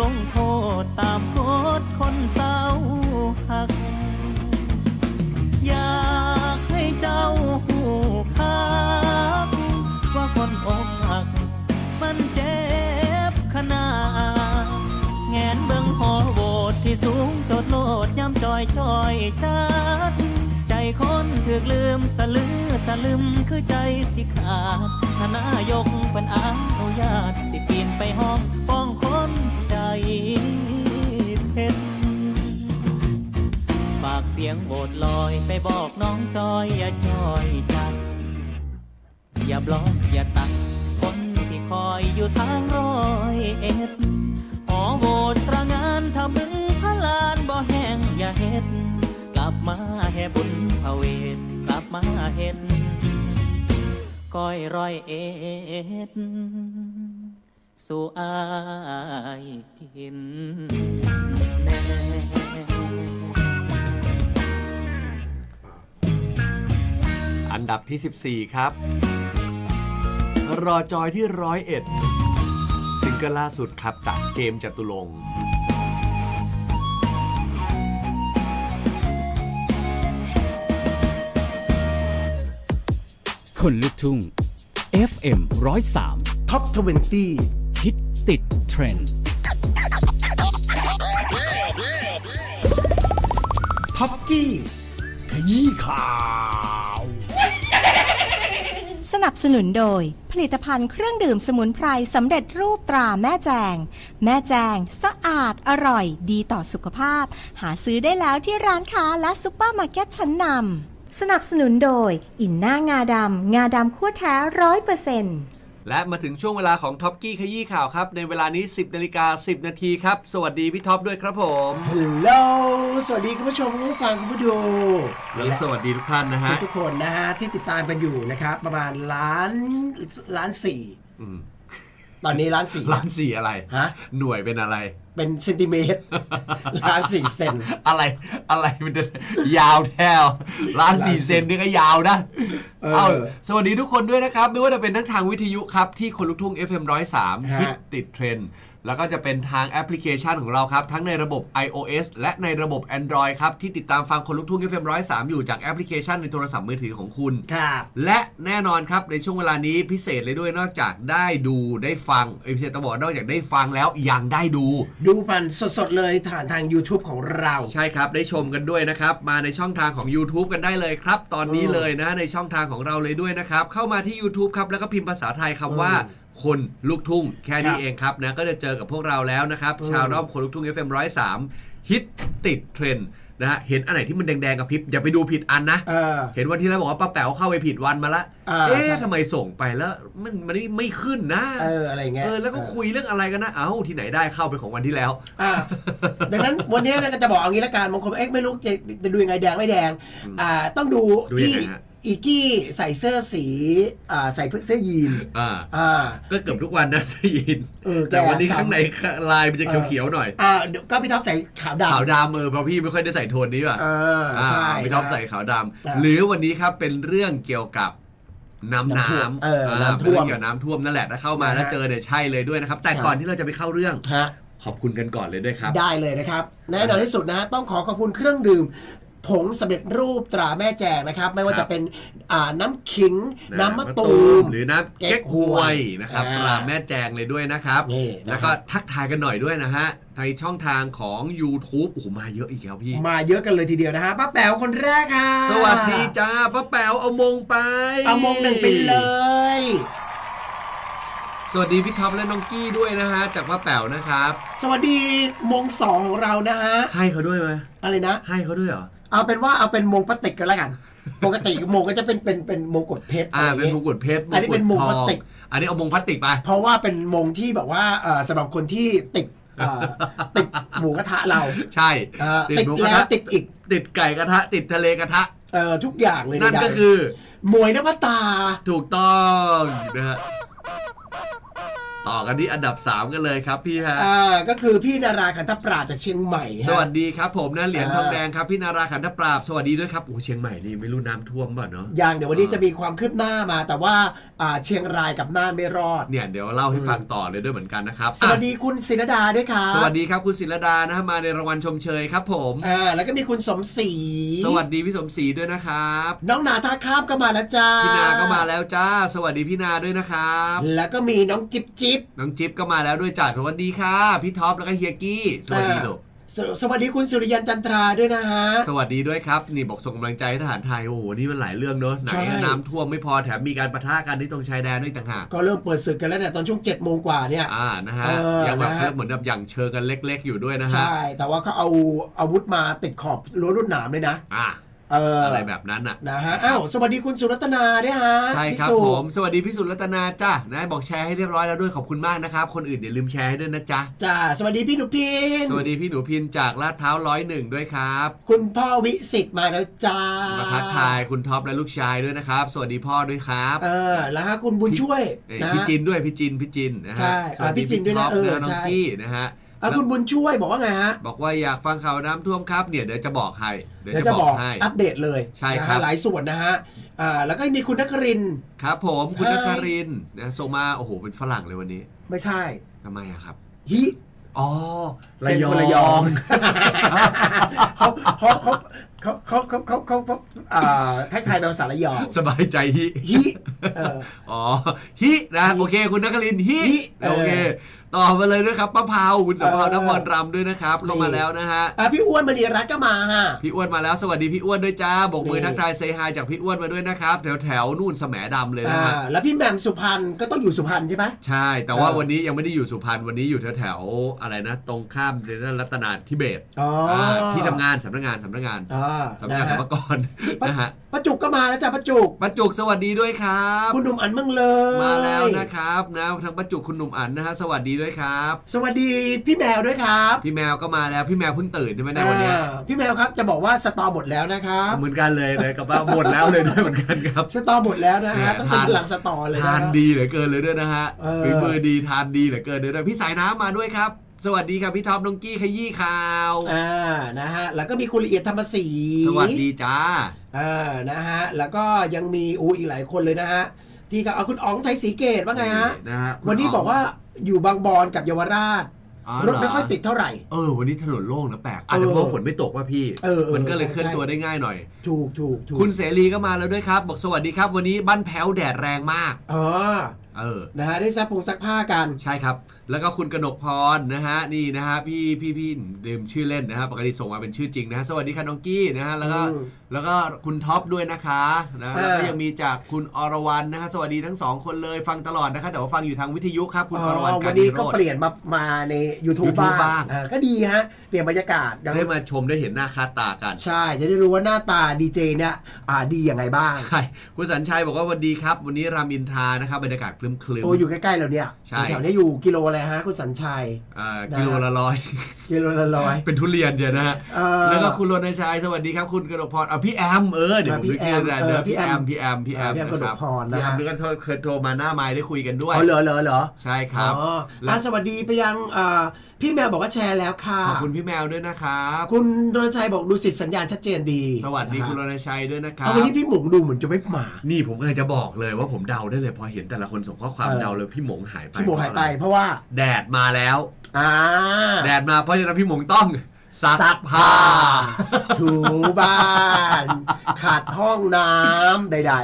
ลงโทษตามกฎคนเศร้าหัก อยากให้เจ้าหูคัก ว่าคนอกหัก มันเจ็บขนาดแงนเบิ่งหอโบสถ์ที่สูงจดโลดย้ำจอยจอยจัด ใจคนถึกลืมสลือสลึมคือใจสิขาดถ้านายกเป็นอนุญาตสิปีนไปห้องฟ้องค เพ็นฝากเสียงโบดลอยไปบอกน้องจอยอย่าจอยจัดอย่าบล็อกอย่าตัดคนที่คอยอยู่ทางร้อยเอ็ดหอโบดตระงานถ้ามึงพะลานบ่แห้งอย่าเฮ็ด กลับมาแห่บุญพระเวทกลับมาเฮ็ดก้อยร้อยเอ็ด สู่อายกินแน่อันดับที่ 14 ครับ รอจอยที่ร้อยเอ็ดซิงเกิลล่าสุดครับจากเจมส์จตุรงค์คนลุกทุ่ง FM 103ท็อป20ฮิ ตติดเทรนด์ท็อปกี้ ขยี้ข่าว สนับสนุนโดย ผลิตภัณฑ์เครื่องดื่มสมุนไพรสำเร็จรูปตราแม่แจง แม่แจง สะอาดอร่อย ดีต่อสุขภาพ หาซื้อได้แล้วที่ร้านค้าและซุปเปอร์มาร์เก็ตชั้นนำสนับสนุนโดย อินหน้างาดำ งาดำคั่วแท้ร้อยเปอร์เซ็นต์ และมาถึงช่วงเวลาของท็อปกี้ขยี้ข่าวครับ ในเวลานี้ 10นาฬิกา10 นาทีครับ สวัสดีพี่ท็อปด้วยครับผมฮัลโหลสวัสดีคุณผู้ชมคุณผู้ฟังคุณผู้ดูและสวัสดีทุกท่านนะฮะทุกๆคนนะฮะที่ติดตามกันอยู่นะครับ ประมาณล้านล้านสี่อืม ตอนนี้ล้านสี่ล้านสี่อะไรฮะหน่วยเป็นอะไร เป็นเซนติเมตรล้านสี่เซนอะไรอะไรมันจะยาวแถวล้านสี่เซนนี่ก็ยาวนะเออเอาสวัสดีทุกคนด้วยนะครับ ไม่ว่าจะเป็นทั้งทางวิทยุครับ ที่คนลุกทุ่ง FM 103ฮะฮิตติดเทรนด์ แล้วก็จะเป็นทางแอปพลิเคชันของเราครับ ทั้งในระบบ iOS และในระบบ Android ครับ ที่ติดตามฟังคนลุกทุ่ง FM 103 อยู่จากแอปพลิเคชันในโทรศัพท์มือถือของคุณ ครับ และแน่นอนครับ ในช่วงเวลานี้พิเศษเลยด้วยนอกจากได้ดูได้ฟังเอ้ยพิเศษต้องบอกว่านอกจากได้ฟังแล้วยังได้ดู ดูผ่านสดๆเลยผ่านทาง YouTube ของเรา ใช่ครับ ได้ชมกันด้วยนะครับ มาในช่องทางของ YouTube กันได้เลยครับ ตอนนี้เออเลยนะในช่องทางของเราเลยด้วยนะครับเข้ามาที่ YouTube ครับแล้วก็พิมพ์ภาษาไทยคำว่า เออ คนลูกทุ่งแค่นี้ครับเองครับนะก็จะเจอกับพวกเราแล้วนะครับเออชาวด้อมคนลูกทุ่ง FM 103ฮิตติดเทรนด์นะฮะเห็นอันไหนที่มันแดงๆกับพริบอย่าไปดูผิดอันนะเออเห็นวันที่แล้วบอกว่าป้าแป๋วเข้าไปผิดวันมาละอ่าเอ๊ะใช่ทำไมส่งไปแล้วมันมันไม่ไม่ขึ้นนะเอออะไรเงี้ยเออแล้วก็คุยเรื่องอะไรกันนะ เอ้าที่ไหนได้เข้าไปของวันที่แล้วอ่าดังนั้นวันนี้เราก็จะบอกเอางี้ละกันบางคนเอ๊ะไม่รู้จะจะดูยังไงแดงไม่แดงอ่าต้องดูดูยังที่ไงฮะ อีกี้ใส่เสื้อสีอ่าใส่เสื้อยีนอ่าอ่า ก็เกือบทุกวันนะได้ยินเออแต่วันนี้แกซ้ำข้างในลายมันจะเขียวๆหน่อยอ่าเดี๋ยวก็พี่ท็อปใส่ขาวดำขาวดำเออเพราะพี่ไม่ค่อยได้ใส่โทนนี้ป่ะเอออ่าใช่ พี่ท็อปใส่ขาวดอ่าำหรือวันนี้ครับเป็นเรื่องเกี่ยวกับน้ำน้ำท่วมน้ำเอออ่าน้ำท่วมเป็นเรื่องเกี่ยวกับน้ำท่วมนั่นแหละถ้าเข้ามานะฮะแล้วเจอเนี่ยใช่เลยด้วยนะครับ แต่ใช่ ก่อนที่เราจะไปเข้าเรื่อง ฮะ ขอบคุณกันก่อนเลยด้วยครับ ได้เลยนะครับ แน่นอนที่สุดนะต้องขอขอบคุณเครื่องดื่ม ผงสำเร็จรูปตราแม่แจงนะครับ ไม่ว่าครับจะเป็นอ่าน้ำขิง น้ำมะตูม หรือน้ำเก๊เก๊กกฮฮววยยนะครับอ่าร้านแม่แจงเลยด้วยนะครับนี่นะครับ แล้วก็ทักทายกันหน่อยด้วยนะฮะในช่องทางของ YouTube โอ้โหมาเยอะอีกแล้วพี่ มาเยอะกันเลยทีเดียวนะฮะป้าแป๋วคนแรกค่ะ สวัสดีจ้าป้าแป๋วเอามงไป เอามงหนึ่งไปเลย สวัสดีพี่ท็อปและน้องกี้ด้วยนะฮะ จากป้าแป๋วนะครับ สวัสดีมงสองของเรานะฮะ ให้เขาด้วยไหมอะไรนะ ให้เขาด้วยเหรอ เอาเป็นว่าเอาเป็นมงพลาสติกกันแล้วกัน ปกติมงก็จะเป็นเป็นเป็นมงกดเพชรอ่าะไรเป็นมย่างงงี้กุฎเพชรอันนี้เป็นมงพลาสติกทองอันนี้เอามงพลาสติกไป เพราะว่าเป็นมงที่แบบว่าเอ่อสำหรับคนที่ติดเอ่อติดหมูกระทะเราใช่เอ่อติดติดหมูกระแล้วทะติดอีกติดไก่กระทะ ติดทะเลกระทะ เอ่อทุกอย่างเลยนั่นใดๆก็คือ มวยนภตา ถูกต้องนะฮะ ต่อกันที่อันดับ 3 กันเลยครับพี่ฮะอ่าก็คือพี่นาราขันธปราชจากเชียงใหม่ฮะ สวัสดีครับผมนะเหรียญอ่าทองแดงครับพี่นาราขันธปราบสวัสดีด้วยครับโอ้เชียงใหม่นี่ไม่รู้น้ำท่วมเปล่ะเนาะ อย่างเดี๋ยววันนี้จะมีความคืบหน้ามา แต่ว่าอ่าเชียงรายกับน่านไม่รอด เนี่ยเดี๋ยวเล่าให้ฟังต่อเลยด้วยเหมือนกันนะครับสวัสดีคุณศิรดาด้วยครับสวัสดีครับคุณศิลดานะฮะมาในรางวัลชมเชยครับผม อ่าแล้วก็มีคุณสมศรีสวัสดีพี่สมศรีด้วยนะครับน้องนาท่าข้ามก็มาแล้วจ้าพี่นาก็มาแล้วจ้า สวัสดีพี่นาด้วยนะครับ แล้วก็มีน้องจิ๊บจิ๊บน้องจิ๊บก็มาแล้วด้วยจ้าสวัสดีค่ะ พี่ท็อปแล้วก็เฮียกี้สวัสดีลูกสสวัสดีคุณสุริยันจันทราด้วยนะฮะ สวัสดีด้วยครับ นี่บอกส่งกำลังใจให้ทหารไทย โอ้โห นี่มันหลายเรื่องเนอะไหนใช่น้ำท่วมไม่พอแถมมีการปะทะกันที่ตรงชายแดนด้วยต่างหาก ก็เริ่มเปิดศึกกันแล้วเนี่ยตอนช่วง7จ็ดโมงกว่าเนี่ย อ่า นะฮะเออยังแบบนะฮะเหมือนแบบอย่างเชิงกันเล็ก ๆ อยู่ด้วยนะฮะ ใช่ แต่ว่าเขาเอาอาวุธมาติดขอบรั้วรวดหนามเลยนะ อ่า เอออะอะไรแบบนั้นอะ นะฮะอ้าวสวัสดีคุณสุรัตนาด้วยฮะใช่ครับพี่สุผม สวัสดีพี่สุรัตนาจ้านะบอกแชร์ให้เรียบร้อยแล้วด้วยขอบคุณมากนะครับ คนอื่นอย่าลืมแชร์ให้ด้วยนะจ๊ะ จ้าสวัสดีพี่หนุพินสวัสดีพี่หนูพินจากลาดพร้าวร้อยหนึ่งด้วยครับคุณพ่อวิสิตมาแล้วจ้ามาทักทายคุณท็อปและลูกชายด้วยนะครับ สวัสดีพ่อด้วยครับเออแล้วฮะคุณบุญช่วยเอ้ยนะ พี่ฮะจินด้วยพี่จินพี่จินนะใช่ฮะอ่าพี่จินด้วยนะท็อปเออน้องใช่กี้นะฮะ อะคุณบุญช่วยบอกว่าไงฮะ บอกว่าอยากฟังข่าวน้ำท่วมครับ เนี่ยเดี๋ยวจะบอกให้ เดี๋ยวเดี๋ยวจะจะบบออกกให้ อัปเดตเลยใช่นะฮะครับ หลายส่วนนะฮะอ่าแล้วก็มีคุณนักรินทร์ ครับผมคุณใช่นคารินทร์นะส่งมาโอ้โหเป็นฝรั่งเลยวันนี้ไม่ใช่ ทำไมอะครับฮิอ๋อเป็นคนระยอง เขาเขาเขาเขาเขาเขาเขาเขาอ่าแท็กไทายเป็นภาษาระยองสบายใจฮิฮิเออ อ๋อฮินะ โอเค คุณนครินทร์ฮิฮิเออ โอเค ต่อมาเลยด้วยครับป้าเผาคุณสมภารเออนครรำด้วยนะครับเข้ามาแล้วนะฮะอะพี่อ้วนมณีรัตน์ก็มาฮะพี่อ้วนมาแล้วสวัสดีพี่อ้วนด้วยจ้าบอกมือนี่ทักทายเซฮายจากพี่อ้วนมาด้วยนะครับแถวแถวๆนู่นแสมดำเลยนะอ่าฮะแล้วพี่แหม่มสุพรรณก็ต้องอยู่สุพรรณใช่ไหมใช่ แต่ว่าเออวันนี้ยังไม่ได้อยู่สุพรรณวันนี้อยู่แถวแถวๆอะไรนะ ตรงข้ามเดนรัตนาธิเบศอ๋ออาที่ทำงานสำนักงานสำนักงานอ่าสำนักงานสรรพากรนะฮะป้าจุกก็มาแล้วจ้ะป้าจุกป้าจุกสวัสดีด้วยครับ คุณหนุ่มอันเมืองเลยมาแล้วนะครับนะทั้งป้าจุกคุณหนุ่มอันนะฮะสวัสดีด้วยครับ สวัสดีพี่แมวด้วยครับพี่แมวก็มาแล้วพี่แมวเพิ่งตื่นใช่ไหมในวันเนี้ยอ่าพี่แมวครับจะบอกว่าสตอหมดแล้วนะครับ เหมือนกันเลยเลยกับว่าหมดแล้วเลยด้วยเหมือนกันครับ สตอหมดแล้วนะแหฮะมต้องเป็นทานหลังสตอเลยนะ ทานดีเหลือเกินเลยด้วยนะฮะเออ ฝีมือดีทานดีเหลือเกินเลยด้วยพี่สายน้ำมาด้วยครับ สวัสดีครับพี่ท็อปน้องกี้ขยี้ข่าว อ่านะฮะแล้วก็มีคุณละเอียดธรรมศรีสวัสดีจ้า อ่านะฮะแล้วก็ยังมีอูอีกหลายคนเลยนะฮะที่ก็เอาคุณอ๋องไทยศรีเกตว่าไงฮะ นะฮะคุณวันนี้อ๋งบอกว่า อยู่บางบอนกับเยาวราช อ๋อรถไม่เหค่อยติดเท่าไหร่ เออ วันนี้ถนนโล่งนะแปลกอาจเอจะอเพราะฝนไม่ตกว่าพี่ เออเออมันก็เลยใช่ เคลื่อนใช่ตัวได้ง่ายหน่อย ถูกถูกถูกคุณเสรีก็มาแล้วด้วยครับ บอกสวัสดีครับ วันนี้บ้านแพ้วแดดแรงมากอ๋อ เออนะฮะได้ซักผงซักผ้ากัน ใช่ครับ แล้วก็คุณกนกพรนะฮะนี่นะฮะพี่พี่พี่ดื่มชื่อเล่นนะฮะปกติส่งมาเป็นชื่อจริงนะฮะสวัสดีค่ะน้องกี้นะฮะแล้วก็อืมแล้วก็คุณท็อปด้วยนะคะนะเออแล้วก็ยังมีจากคุณอรวรรณนะฮะสวัสดีทั้งสองคนเลยฟังตลอดนะคะแต่ว่าฟังอยู่ทางวิทยุครับคุณอรวรรณอ๋อกัวันนนินี้โรก็ธเปลี่ยนมามาใน YouTube, YouTube บ้างบ้างอ่าก็ดีฮะ เปลี่ยนบรรยากาศได้มาชมได้เห็นหน้าค่าตากัน ใช่ จะได้รู้ว่าหน้าตาดีเจเนี่ยอ่าดียังไงบ้าง ใช่คุณสัญชัยบอกว่าวันดีครับ วันนี้รามอินทรานะครับบรรยากาศคลึ้มคลึม โอ้อยู่ใกล้ๆเราเนี่ยใช่ แถวๆเนี้อยู่กิโลอะไรฮะคุณสัญชัยนะกิโลละร้อย กิโลละร้อย เป็นทุเรียนเจนะฮะเออแล้วก็คุณรณชัยสวัสดีครับคุณกนกพรอะพี่แอมเออเดี๋ยวผมพี่นึกชื่อแอมได้เออเดี๋ยวพี่พี่แอแอมมพี่แอมพี่แอมพี่แอมกนกพรนะพี่แอมฮะด้วยกันเคยโทรมาหน้าไม้ได้คุยกันด้วย อ๋อเหรอเหรอเหรอใช่ครับ อ๋อแล้วอะสวัสดีไปยังอ่าพี่แมวบอกว่าแชร์แล้วค่ะ ขอบคุณพี่แมวด้วยนะครับ คุณรณชัยบอกดูสิทธิ์สัญญาณชัดเจนดีสวัสดีนะฮะคุณรณชัยด้วยนะครัเอาบวันนี้พี่หมุงดูเหมือนจะไม่มา นี่ผมก็เลยจะบอกเลยว่าผมเดาได้เลย พอเห็นแต่ละคนส่งข้อความเออเดาเลยพี่หมงหายไปพี่หมงหายไปเพระอะรเพราะว่าแดดมาแล้วอ่าแดดมาเพราะฉะนั้นพี่หมงต้องซัซักกผ้าผ้า ถูบ้าน ขัดห้องน้ำใด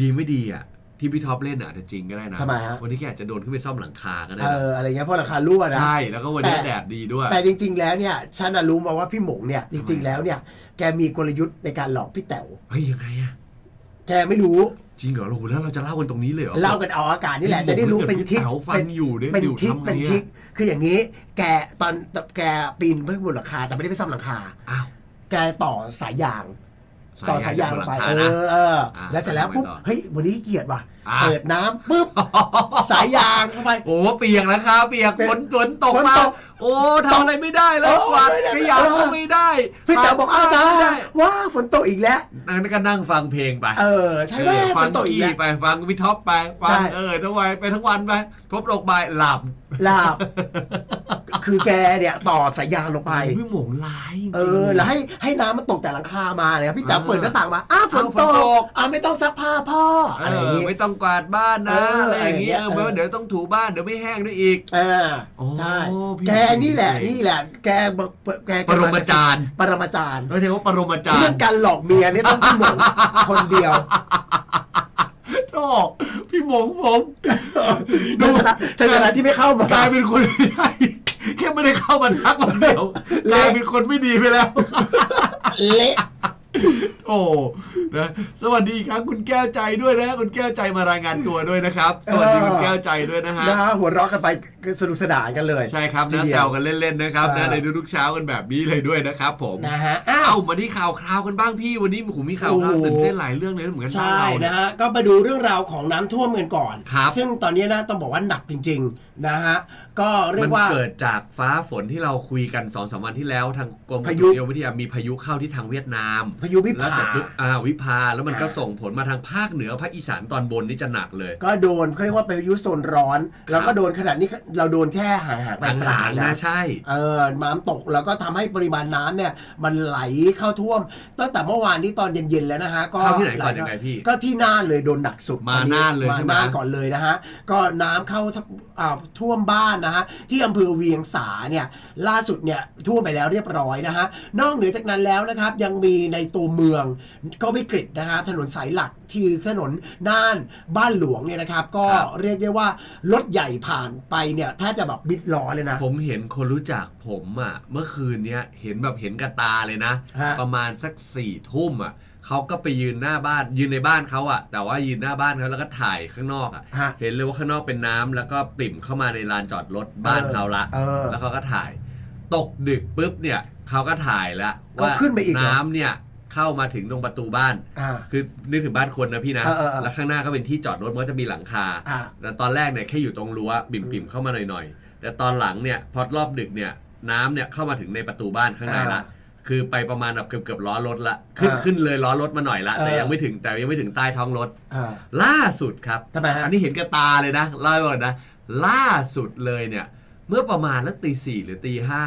ดีไม่ดีอะ ที่พี่ท็อปเล่นอะอาจจะจริงก็ได้นะทำไมฮะ วันนี้แกอาจจะโดนขึ้นไปซ่อมหลังคาก็ๆได้เอนะออะไรเงี้ยเพราะราคารั่วนะ ใช่แล้วก็วันนี้แต่ แดดดีด้วย แต่จริง ๆ แล้วเนี่ยฉันน่ะรู้มาว่าพี่หมงเนี่ยจริง ๆ แล้วเนี่ย แกมีกลยุทธ์ในการหลอกพี่แต๋วเฮ้ยยังไงอะแกไม่รู้จริงเหรอโอ้โหแล้วเราจะเล่ากันตรงนี้เลยเหรอ เล่ากันเอาอากาศนี่แหละจะได้รู้เป็นทิศพี่แต๋วฟังอยู่ด้วยเป็นอยู่ทิศทำไงเป็นอะทิศคืออย่างนี้ แกตอนแกปีนเพื่อบนหลังคาแต่ไม่ได้ไปซ่อมหลังคา อ้าว แกต่อสายยาง ต่อสายยางลงไปสายเอยางอเอออะแล้วเสร็จแล้วปุ๊บต่อเฮ้ยวันนี้เกียรติว่ะอะเปิดน้ำปุ๊บสายยางเข้าไปโอ้เปียกแล้วครับเปียกเป็นฝนฝนตกฝนมาตกโอ้ทำอะไรไม่ได้แล้วเออกวาดไม่ได้ขยะเออก็ไม่ได้พี่แจ๋วบอกอ้าวปจ้าไม่ได้ว้าฝนตกอีกแล้วนั่นก็นั่งฟังเพลงไป เออใช่ไหมเออฝฟังนตกอีกกี้แล้วไปฟังวิท็อปไปฟังใช่เออทั้งวันไปทั้งวันไปพบโรคบายหลับลาบคือแกเนี่ยต่อสายยางลงไปพี่หมงร้ายจริงๆเออแล้วให้ให้น้ำมันตกจากหลังคามาเนี่ยพี่แจ๋วอ่าเปิดหน้าต่างมาอ้าวฝนอ้าวฝตนตกกอ่าไม่ต้องซักผ้าพ่อเออะไรอย่างองี้ไม่ต้องกวาดบ้านนะเอออะไรอย่างเงี้ยอะไรอย่างเงี้ยเออเพราะว่าเออเดี๋ยวต้องถูบ้านเดี๋ยวไม่แห้งด้วยอีกเออโอ้ใช่พี่ แกนี่แหละเก่งนี่แหละแกบอกแกแกปรมาจารย์ปรมาจารย์ก็ใช่ว่าปรมาจารเรื่องย์การหลอกเมียนี่ต้องพี่หมงคนเดียวชอบพี่หมงผมในฐานะในฐานะที่ไม่เข้ามากลายเป็นคนไม่ได้แค่ไม่ได้เข้ามาทักวันเดียวกลายเป็นคนไม่ดีไปแล้ว เละ โอ้นะสวัสดีครับคุณแก้วใจด้วยนะ คุณแก้วใจมารายงานตัวด้วยนะครับ สวัสดีคุณแก้วใจด้วยนะฮะนะฮะหัวเราะกันไปสนุกสนานกันเลย ใช่ครับทีนะเดียวแซวกันเล่นๆนะครับเออนะในทุกๆเช้ากันแบบนี้เลยด้วยนะครับผมนะฮะอ้าวเอามาที่ข่าวคราวกันบ้างพี่วันนี้โอ้โหมีข่าวคราวโอ้โหตื่นเต้นหลายเรื่องเลยนะเหมือนกันบ้านใช่เราเนี่ยนะฮะก็มาดูเรื่องราวของน้ำท่วมกันก่อนครับซึ่งตอนนี้นะต้องบอกว่าหนักจริง ๆนะฮะก็เรียมันกว่าเกิดจากฟ้าฝนที่เราคุยกันสองสามวันที่แล้วทางกรมอุพายุตุนิยมวิทยามีพายุเข้าที่ทางเวียดนาม พายุวิแล้วภาเสร็จปุ๊บอ่าวิภาแล้วมันก็อ่าส่งผลมาทางภาคเหนือภาคอีสานตอนบนนี่จะหนักเลย ก็โดนเขาเรียกว่าเป็นพายุโซนร้อน แล้วก็โดนขนาดนี้เราโดนแค่ห่างๆไปปลายๆๆนะนะใช่ เออน้ำตกแล้วก็ทำให้ปริมาณน้ำเนี่ย มันไหลเข้าท่วม ตั้งแต่เมื่อวานที่ตอนเย็นๆแล้วนะฮะก็เข้าที่ไหนก่อนยังไงพี่ก็ที่น่านเลยโดนหนักสุดมาตอน่านเลยมาใช่ไหมน่านก่อนเลยนะฮะก็น้ำเข้า ทับอ่าท่วมบ้านนะฮะที่อำเภอเวียงสาเนี่ยล่าสุดเนี่ยท่วมไปแล้วเรียบร้อยนะฮะนอกเหนือจากนั้นแล้วนะครับยังมีในตัวเมืองก็วิกฤตนะฮะถนนสายหลักที่ถนนน่านบ้านหลวงเนี่ยนะครับ ก็ครับเรียกได้ว่ารถใหญ่ผ่านไปเนี่ยแทบจะแบบบิดล้อเลยนะ ผมเห็นคนรู้จักผมอะเมื่อคืนเนี้ยเห็นแบบเห็นกับตาเลยนะฮะประมาณสักสี่ทุ่มอะ เขาก็ไปยืนหน้าบ้านยืนในบ้านเขาอะแต่ว่ายืนหน้าบ้านเขาแล้วก็ถ่ายข้างนอกอะฮะเห็นเลยว่าข้างนอกเป็นน้ำแล้วก็ปริ่มเข้ามาในลานจอดรถบ้านเขาละ เออ แล้วเขาก็ถ่าย ตกดึกปุ๊บเนี่ยเขาก็ถ่ายแล้วก็ขึ้นไปอีกเหรอ น้ำเนี่ยเข้ามาถึงตรงประตูบ้าน อ่า คือนึกถึงบ้านคนนะพี่นะ เออเออเออ แล้วข้างหน้าก็เป็นที่จอดรถมันก็จะมีหลังคา อ่า แล้วตอนแรกเนี่ยแค่อยู่ตรงรั้วบิ่มๆเข้ามาหน่อยๆ แต่ตอนหลังเนี่ยพอรอบดึกเนี่ยน้ำเนี่ยเข้ามาถึงในประตูบ้านข้างในละอ่า คือไปประมาณแบบเกือบเกือบๆล้อรถละขึ้นอ่าขึ้นเลยล้อรถมาหน่อยละ แต่เออ ยังไม่ถึงแต่ยังไม่ถึงใต้ท้องรถ อ่า ล่าสุดครับทำไมฮะ อันนี้เห็นกับตาเลยนะเล่าให้ฟังนะ ล่าสุดเลยเนี่ย เมื่อประมาณนักตีสี่หรือตีห้า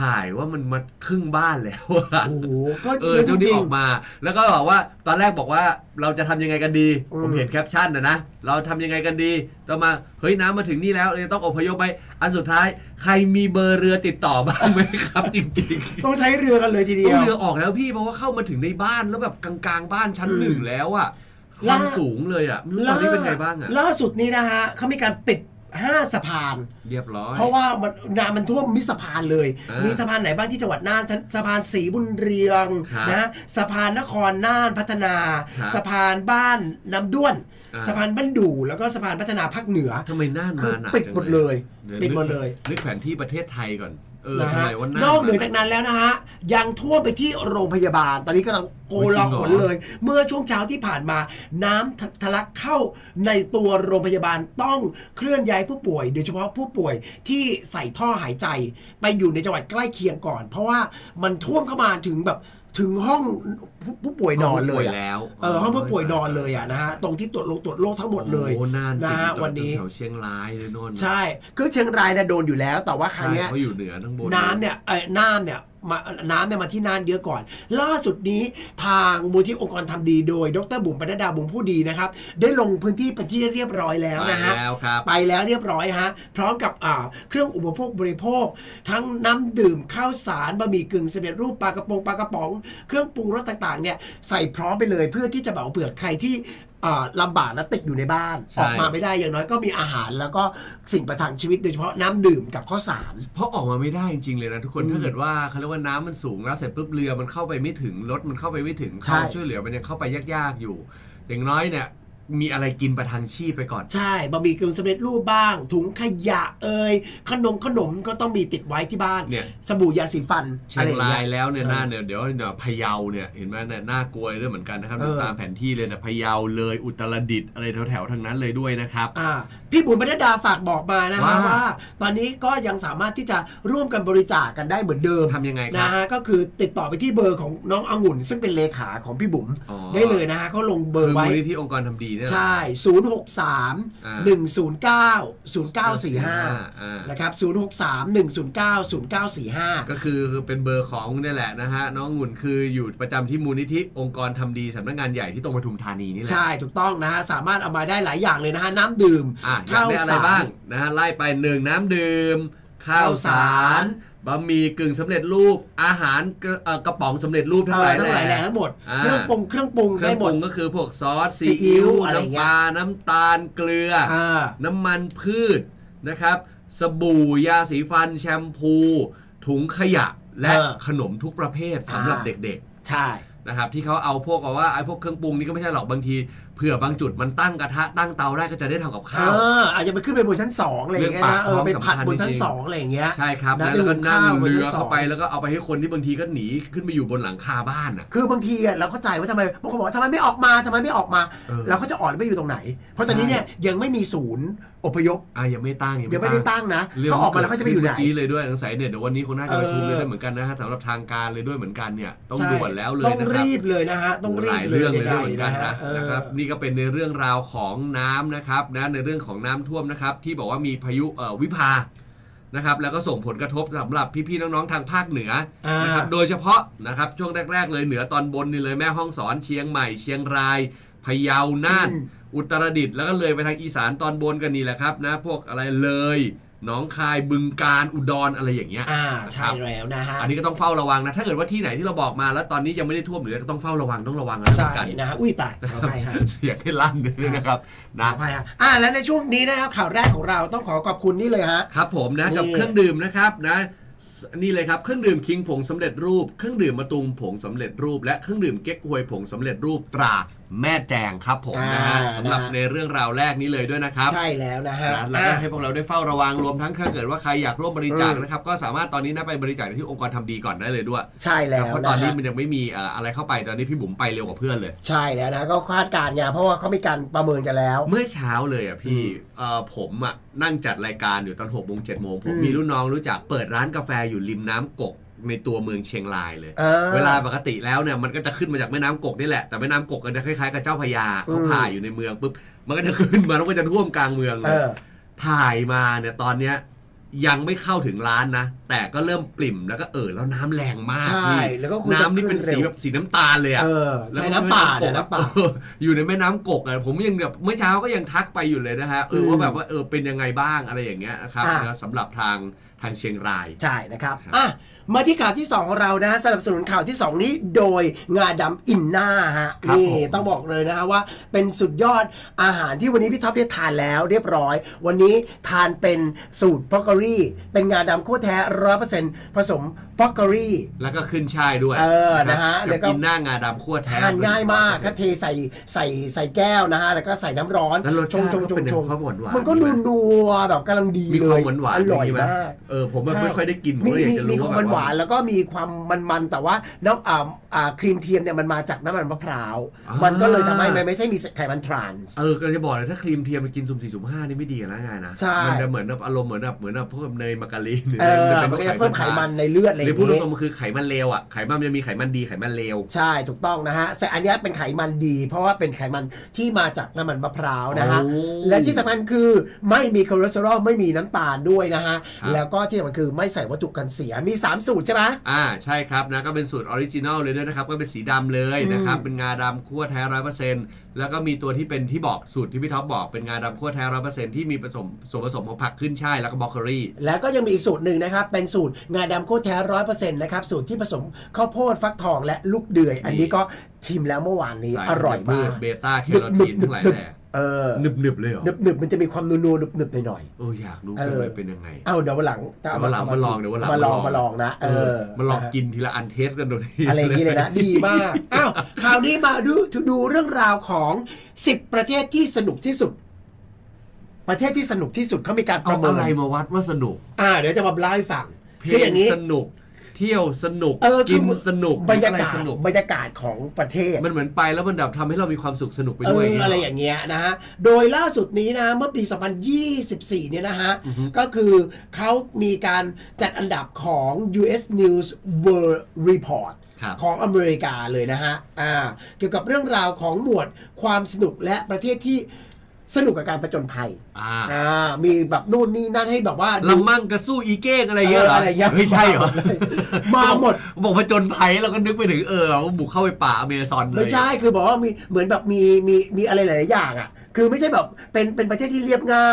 ถ่ายว่ามันมาครึ่งบ้านแล้วอะโอ้โหก็เอเยออะจเจ้านี้ริอง อกมา แล้วก็บอกว่าตอนแรกบอกว่าเราจะทำยังไงกันดี อืม ผมเห็นแคปชั่นนะนะ เราทำยังไงกันดีต่อมาเฮ้ยน้ำมาถึงนี่แล้วเลยต้องอพยพไปอันสุดท้าย ใครมีเบอร์เรือติดต่อบ้างไหมครับ จริงๆต้องใช้เรือกันเลยทีๆเดีต้ยองว เรือออกแล้วพี่เพราะว่าเข้ามาถึงในบ้านแล้วแบบกลางๆ บ้านชั้นอืมหนึ่งแล้วอะคล่า วามสูงเลยอะไม่รู้ตอนนี้เป็นไงบ้างอะ ล่าสุดนี้นะฮะเขามีการปิด ห้าสะพาน เรียบร้อย เพราะว่ามันน้ำมันท่วมมิดสะพานเลย อ่ามีมีสะพานไหนบ้างที่จังหวัดน่านสะพานสีบุญเรืองครับนะสะพานนครน่านพัฒนา ครับสะพานบ้านน้ำด้วน อ่า สะพานบ้านดู่แล้วก็สะพานพัฒนาภาคเหนือทำไมน่านคืมาอหนักปิดจังหมดเลยดี๋วปิดหมดเลย นึกแผนที่ประเทศไทยก่อน เออนะทำฮะไมว่าน่านนอกเหนือมาจากนั้นแล้วนะฮะยังท่วมไปที่โรงพยาบาล ตอนนี้กำลังโกลาหลเลย เมื่อช่วงเช้าที่ผ่านมา น้ำทะทะลักเข้าในตัวโรงพยาบาลต้องเคลื่อนย้ายผู้ป่วย โดยเฉพาะผู้ป่วยที่ใส่ท่อหายใจ ไปอยู่ในจังหวัดใกล้เคียงก่อน เพราะว่ามันท่วมเข้ามาถึงแบบ ถึงห้องผู้ผู้ป่วยนอนเลยห้งผู้ป่วอะแล้วเออห้องผู้ป่วยนอนเลยอะนะฮะตรงที่ตรวจโรคตรวจโรคทั้งหมดเลยโอ้น่านนะฮะวันนี้แถวเชียงรายเลยโนนใช่คือเชียงรายเนี่ยโดนอยู่แล้ว แต่ว่าครั้งเนี้ยเขาอยู่เหนือทั้งบนน้ำเนี่ยเอ้ยน้ำเนี่ย มาน้ำเนี่ยมาที่น่านเยอะก่อน ล่าสุดนี้ทางมูลที่องค์กรทำดีโดย ดรบุ๋มปนัดดาบุ๋มผู้ดีนะครับ ได้ลงพื้นที่เป็นที่เรียบร้อยแล้วนะฮะไปแล้วครับไปแล้วเรียบร้อยฮะพร้อมกับอ่าเครื่องอุปโภคบริโภค ทั้งน้ำดื่มข้าวสารบะหมี่กึ่งสำเร็จรูปปลากระโปงปลากระป๋อง เครื่องปรุงรสต่างๆเนี่ยใส่พร้อมไปเลยเพื่อที่จะแบบว่าเผื่อใครที่อ่า ลำบากและติดอยู่ในบ้าน ใช่ ออกมาไม่ได้อย่างน้อยก็มีอาหารแล้วก็สิ่งประทังชีวิตโดยเฉพาะน้ำดื่มกับข้าวสาร เพราะออกมาไม่ได้จริงๆเลยนะทุกคนอืมถ้าเกิดว่าเขาเรียกว่าน้ำมันสูงแล้วเสร็จปุ๊บเรือมันเข้าไปไม่ถึงรถมันเข้าไปไม่ถึงใช่ ความช่วยเหลือมันยังเข้าไปยากๆอยู่ อย่างน้อยเนี่ย มีอะไรกินประทังชีพไปก่อน ใช่บะหมี่กึ่งสำเร็จรูปบ้าง ถุงขยะเอ่ยขนมขนมก็ต้องมีติดไว้ที่บ้าน เนี่ย สบู่ยาสีฟันเชียอะไรงอราเงี้ยแล้วเนี่ยออหน้าเนี่ยเดี๋ยวเนี่ยพะเยาเนี่ยเห็นไหมเนี่ยน่ากลัวด้วยเหมือนกันนะครับเออดูตามแผนที่เลยนะพะเยาเลยอุตรดิตถ์อะไรแถวๆทางนั้นเลยด้วยนะครับ อ่าพี่บุ๋มบรรดาฝากบอกมานะฮะว่า ว่า ตอนนี้ก็ยังสามารถที่จะร่วมกันบริจาคกันได้เหมือนเดิมทำยังไงครันะบฮะก็คือติดต่อไปที่เบอร์ของน้ององุ่น ซึ่งเป็นเลขาของพี่บุ๋มอ๋อ ได้เลยนะฮะเขาลงเบอคือร์ไว้ มูลนิธิองค์กรทำดีเนี่ยเหรอ ใช่ 0 6 3 อ่า 1 0 9 0 9 4 อ่า5 นะครับ 0 6 3 1 0 9 0 9 4 5 ก็คือคือเป็นเบอร์ของเนี่ยแหละนะฮะ น้ององุ่นคืออยู่ประจำที่มูลนิธิองค์กรทำดีสำนักงานใหญ่ที่ตรงปทุมธานีนี่แหละใช่ ถูกต้องนะฮะ สามารถเอามาได้หลายอย่างเลยนะฮะ น้ำดื่ม อะอยากได้อะไรบ้างนะฮะไล่ไปหนึ่งน้ำดื่ม ข้าวสาร บะหมี่กึ่งสำเร็จรูป อาหารกระเอ่อกระป๋องสำเร็จรูปทั้งหลายเออทั้งหลายแหล่แหละทั้งหมดอ่าเครื่องปรุงเครื่องปรุงเครื่ได้องหปมรุดงก็คือพวกซอสซีซีอิ๊อิ๊ววอะไรอย่างเงี้น้ำย ปลา น้ำตาลเกลือออ่า น้ำมันพืชนะครับ สบู่ยาสีฟัน แชมพู ถุงขยะและเออขนมทุกประเภทสำหรับอ่า เด็กใช่ ๆนะครับที่เขาเอาพวกแบบว่าไอ้พวกเครื่องปรุงนี่ก็ไม่ใช่หรอกบางที เผื่อบางจุดมันตั้งกระทะตั้งเตาได้ก็จะได้ทำกับเอข้าวออาจจะไปขึ้นไปบนชั้นสองอะไรอย่างเงี้ยนะเออไปผัดบนชั้นสองอะไรอย่างเงี้ยใช่ครับนะนะแล้วก็ไปหุงนั่งข้าวบนเรือชั้นสองเข้าไปแล้วก็เอาไปให้คนที่บางทีก็หนีขึ้นไปอยู่บนหลังคาบ้านอะคือบางทีอะเราเข้าใจว่าทำไมบางคนบอกว่าทำไมไม่ออกมาทำไมไม่ออกมาเออเราก็จะอ่อนไปอยู่ตรงไหน เพราะตอนนี้เนี่ยยังไม่มีศูนย์ อพยพอะยังไม่ตั้งยังไม่ได้ตั้งนะเรื่องเขาออกมาแล้วเขาจะไปอยู่ไหน เมื่กี้เลยด้วยสงสัยเนี่ยเดี๋ยววันนี้คงน่าจะประชุมเออเลยด้วยเหมือนกันนะฮะสำหรับทางการเลยด้วยเหมือนกันเนี่ยต้องใช่ด่วนแล้วเลยต้องนะครับ รีบเลยนะฮะ ต้องรีหบลายเลยเรื่องเลยใดด้วยเหมือนๆกันนะฮะนะเออ นะครับนี่ก็เป็นในเรื่องราวของน้ำนะครับนะในเรื่องของน้ำท่วมนะครับ ที่บอกว่ามีพายุเอ่อวิภานะครับแล้วก็ส่งผลกระทบสำหรับพี่ๆน้องๆทางภาคเหนืออ่าน นะครับโดยเฉพาะนะครับช่วงแรก ๆ เลยเหนือตอนบนนี่เลยแม่ห้องสอนเชียงใหม่ เชียงรายพะเยาน่าน อุตรดิตถ์แล้วก็เลยไปทางอีสานตอนบนกันนี่แหละครับนะพวกอะไรเลยหนองคายบึงการอุดรอะไรอย่างเงี้ยอ่านะใช่ครับแล้วนะฮะอันนี้ก็ต้องเฝ้าระวังนะ ถ้าเกิดว่าที่ไหนที่เราบอกมาแล้วตอนนี้ยังไม่ได้ท่วมหรือก็ต้องเฝ้าระวังต้องระวังกันเหมืใช่อนกันนะฮะอุ้ยตายขออภัยฮะเสียงให้ลั่นเลยนะครับขอนะอภัยฮะอ่าและในช่วงนี้นะครับข่าวแรกของเราต้องขอขอบคุณนี่เลยฮะครับ ผมนะนี่กับเครื่องดื่มนะครับนะสนี่เลยครับเครื่องดื่มคิงผงสำเร็จรูป เครื่องดื่มมะตุมผงสำเร็จรูป และเครื่องดื่มเก๊กฮวยผงสำเร็จรูปตรา แม่แจงครับผมนะฮะอ่าสำหรับนะฮะในเรื่องราวแรกนี้เลยด้วยนะครับ ใช่แล้วนะฮะนะแล้วก็อะให้พวกเราได้เฝ้าระวังรวมทั้งถ้าเกิดว่าใครอยากร่วมบริจาคอืมนะครับก็สามารถตอนนี้นะไปบริจาคที่องค์กรทำดีก่อนได้เลยด้วย ใช่แล้วเพราะตนะอนนี้ฮะมันยังไม่มีเอ่ออะไรเข้าไปตอนนี้พี่บุ๋มไปเร็วกว่าเพื่อนเลย ใช่แล้วนะก็คาดการณ์ไงเพราะว่าเขามีการประเมินกันแล้ว เมื่อเช้าเลยอะพี่อืมเอ่อผมอะนั่งจัดรายการอยู่ตอนหกโมงเจ็ดโมงผมอืมมีรุ่นน้องรู้จักเปิดร้านกาแฟอยู่ริมน้ำกก ในตัวเมืองเชียงรายเลย อ่เวลาปกติแล้วเนี่ยมันก็จะขึ้นมาจากแม่น้ำกกนี่แหละแต่แม่น้ำกกก็จะคล้ายๆกับเจ้าพระยาเขาอืมผ่ายอยู่ในเมืองปุ๊บมันก็จะขึ้นมาแล้วก็จะท่วมกลางเมืองเลเอย อ ถ่ายมาเนี่ยตอนเนี้ยยังไม่เข้าถึงร้านนะ แต่ก็เริ่มปริ่มแล้วก็เออแล้วน้ำแรงมากใช่พี่แล้วก็คุณน้ำนี่จะขึ้นเป็นสีเร็วแบบสีน้ำตาลเลยอะเออแล้วใช่ก็น้ำป่าแม่เนี่ยกกน้ำป่า เอออยู่ในแม่น้ำกกอะผมยังแบบเมื่อเช้าก็ยังทักไปอยู่เลยนะฮะเอออืมว่าแบบว่าเออเป็นยังไงบ้างอะไรอย่างเงี้ยนะครับอะ นะสำหรับทางทางเชียงราย ใช่นะครับครับอะ มาที่ข่าวที่ 2 ของเรานะฮะสนับสนุนข่าวที่ 2 นี้โดยงาดำอินหน้าฮะครับนี่ผม ต้องบอกเลยนะฮะว่าเป็นสุดยอดอาหารที่วันนี้พี่ท็อปได้ทานแล้วเรียบร้อย วันนี้ทานเป็นสูตรพอกเกอรี่ เป็นงาดำโคตรแท้ร้อยเปอร์เซ็นต์ผสมพอกเกอรี่ แล้วก็ขึ้นช่ายด้วยเออนะฮะครับแล้วก็ กินหน้างาดำขั้วแท้ ทานง่ายมากก็เทใส่ใส่ใส่แก้วนะฮะ แล้วก็ใส่น้ำร้อนแล้วรสชชางติชงก็ชเป็งนชงข้าวหวานหวานมันก็นัวนัวๆแบบกำลังดีมีเลความยหวานหวานอร่อยไหมมาก เออผมมันใช่ไม่ค่อยได้กินผมมีก็เลยอยากมีจะมีรู้ความว่ามันแบบหวานแล้วก็มีความมันๆแต่ว่าน้ำอ่าอ่าครีมเทียมเนี่ยมันมาจากน้ำมันมะพร้าว อ่ามั มันก็เลยทำให้มันไม่ใช่มีไขมันทรานส์ เออก็จะบอกเลยถ้าครีมเทียมไปกินสุ่มสี่สุ่มห้านี่ไม่ดีนะไงนะใช่ มัจะเหมือนแบบอารมณ์เหมือนแบบเหมือนแบบพวกเนยมาการีนหรือเออป็มันก็จะเพิ่มไขมันในเลือดอะไรอหรือย่างพูดตนี้รงๆมันคือไขมันเลวอะไขมันมันจะมีไขมันดีไขมันเลว ใช่ถูกต้องนะฮะแต่อันเนี้ยเป็นไขมันดี เพราะว่าเป็นไขมันที่มาจากน้ำมันมะพร้าวนะฮะ โอ้และที่สำคัญคือไม่มีคอเลสเตอรอลไม่มีน้ำตาลด้วยนะฮะ ครับ แล้วก็ที่สำคัญคือไม่ใส่วัตถุกันเสียมี 3สูตรใช่ไหมอ่าใช่ครับนะก็เป็นสูตรออริจินอลเลยด้วยนะครับ ก็เป็นสีดำเลยนะครับอืมเป็นงาดำคั่วแท้ร้อยเปอร์เซ็นต์แล้วก็มีตัวที่เป็นที่บอกสูตรที่พี่ท็อปบอกเป็นงาดำคั่วแท้ร้อยเปอร์เซ็นต์ที่มีผสมส่วนผสมของผักขึ้นช่ายแล้วก็บล็อกเกอรี่แล้วก็ยังมีอีกสูตรหนึ่งนะครับ เป็นสูตรงาดำโคตรแท้ร้อยเปอร์เซ็นต์นะครับสูตรที่ผสมข้าวโพดฟักทองและลูกเดือย อันนี้ก็ชิมแล้วเมื่อวานนี้สายอร่อยพืมาชกเบต้าแคโรทีนทั้งหลายแหละ เออหนึบหนึบๆเลยเหรอหนึบหนึบๆมันจะมีความนัวๆหนึบหนึบๆหน่อย เอออยากรู้เออ จังเลยเป็นยังไง ๆเอาเดี๋ยววันหลังจะเอาวันหลังเมาลองเดี๋ยววันหลังมาลองมามาลลออง งนะเออมันลองะฮะกินทีละอันเทสกันดูทีอะไรอย่างนี้เลยนะ ดีมากอ้าวคราวนี้มาดูดูเรื่องราวของ 10 ประเทศที่สนุกที่สุด ประเทศที่สนุกที่สุดเขามีการปเอาระเมินอะไรมาวัดว่าสนุก อ่า เดี๋ยวจะมาเล่าให้ฟังเพลคืออย่างงนี้ สนุก เที่ยวสนุกเออกินคือสนุกบรรยากาศอะไรสนุก บรรยากาศของประเทศ มันเหมือนไปแล้วมันแบบทำให้เรามีความสุขสนุกไปเอด้วย ออะไรอย่างเงี้ยนะฮะ โดยล่าสุดนี้นะเมื่อปี 2024 เนี่ยนะฮะ ก็คือเขามีการจัดอันดับของ US News World Report ครับของอเมริกาเลยนะฮะ อ่า เกี่ยวกับเรื่องราวของหมวดความสนุกและประเทศที่ สนุกกับการประจนภัยอ่าอ่ามีแบบนู่นนี่นั่นให้แบบว่าดู ลำมั่งกระสู้อีเก้งอะไรเงี้ยเหรอเอออะไรเงี้ยไม่ใช่เหรอมาหมด บอกว่าจนภัยเราก็นึกไปถึงเออเราบุกเข้าไปป่าอเมซอนเลย ไม่ใช่คือบอกว่ามีเหมือนแบบมีมีมีอะไรหลายๆอย่างอะ คือไม่ใช่แบบเป็นเป็นประเทศที่เรียบง่า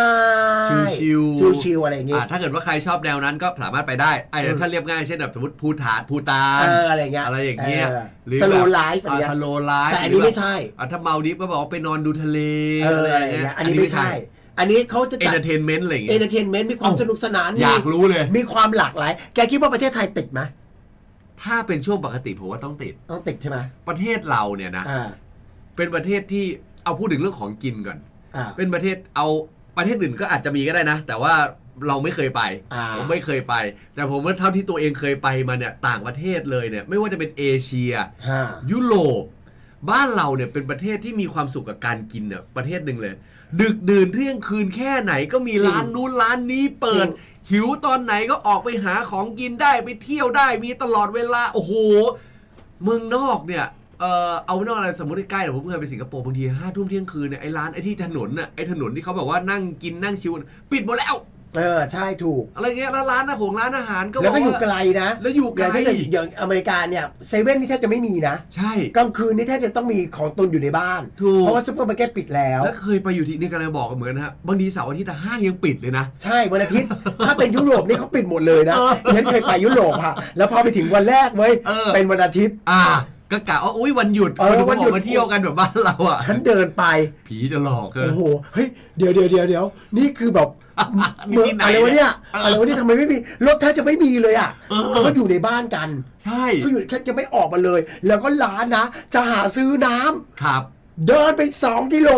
ยชิวๆชิวๆอะไรอย่างงี้อ่าถ้าเกิดว่าใครชอบแนวนั้นก็สามารถไปได้ไอ้เออถ้าเรียบง่ายเช่นแบบสมมติภูฐานภูตานเอออะไรเงี้ยอะไรอย่างเงี้ยสโลไลฟ์อะไรเงี้ยสโลไลฟ์แต่อันนี้ไม่ใช่ถ้าเมาดิฟก็บอกว่าไปนอนดูทะเลเอออะไรอย่างเงี้ยอันนี้ไม่ใช่อันนี้เขาจะเอนจัดเตอร์เทนเมนต์อะไรอย่างเอเงี้ยเ r อร์เทนเมนต์มีความเอ้าสนุกสนานอยากรู้เลย มีความหลากหลาย แกคิดว่าประเทศไทยติดไหมถ้าเป็นช่วงปกติผมว่าต้องติด ต้องติดใช่ไหมประเทศเราเนี่ยนะอ่าเป็นประเทศที่ เอาพูดถึงเรื่องของกินก่อน อ่า เป็นประเทศเอาประเทศอื่นก็อาจจะมีก็ได้นะ แต่ว่าเราไม่เคยไปอ่า ผมไม่เคยไป แต่ผมว่าเท่าที่ตัวเองเคยไปมาเนี่ยต่างประเทศเลยเนี่ยไม่ว่าจะเป็นเอเชียฮะยุโรปบ้านเราเนี่ยเป็นประเทศที่มีความสุขกับการกินเนี่ยประเทศหนึ่งเลย ดึกดื่นเที่ยงคืนแค่ไหนก็มีร้านนู้นร้านนี้เปิดหิวตอนไหนก็ออกไปหาของกินได้ไปเที่ยวได้มีตลอดเวลา โอ้โหเมืองนอกเนี่ย เออเอาไม่นอกอะไรสมมติใกล้ๆเดี๋ยวผมเคยไปสิงคโปร์บางทีห้าทุ่มเที่ยงคืนเนี่ยไอ้ร้านไอ้ที่ถนนน่ะไอ้ถนนที่เขาแบบว่านั่งกินนั่งชิวน่ะปิดหมดแล้ว เออ ใช่ถูก อะไรเงี้ยแล้วร้านอาหารร้านอาหารก็แล้วก็อยู่บไกลนะแล้วอยู่ไกลางถ้าเกิดอย่างอเมริกาเนี่ยเซเว่นนี่แทบจะไม่มีนะใช่ กลางคืนนี่แทบจะต้องมีของตุนอยู่ในบ้าน ถูก เพราะว่าซุปเปอร์มาร์เก็ตปิดแล้ว แล้วเคยไปอยู่ที่นี่กันเลยบอกกันเหมือนนะฮะบางทีเสาร์อาทิตย์แต่ห้างยังปิดเลยนะ ใช่วันอาทิตย์ ถ้าเป็นยุโรปนี่เขาปิดหมดเลยนะเออฉันเคยไปยุโรปอะแล้วพอไปถึงวันแรกเว้ยเออ เป็นวันอาทิตย์ อ่า ก็กะว่าอุ้ยวันหยุดเออคนวันหยุดออกมาเที่ยวกันแบบบ้านเราอะฉันเดินไป ผีจะหลอกเออ โอ้โห เฮ้ย เดี๋ยวเดี๋ยวเดี๋ยวเดี๋ยวนี่คือแบบ นี่เมืองที่ไหนอะไรวะเนี่ย เออออะไรวะเนี่ยทำไมไม่มี รถแทบจะไม่มีเลยอะเออเขาอยู่ในบ้านกัน ใช่เขาอยู่แค่จะไม่ออกมาเลย แล้วก็ร้านนะ จะหาซื้อน้ำครับ เดินไปสองกิโล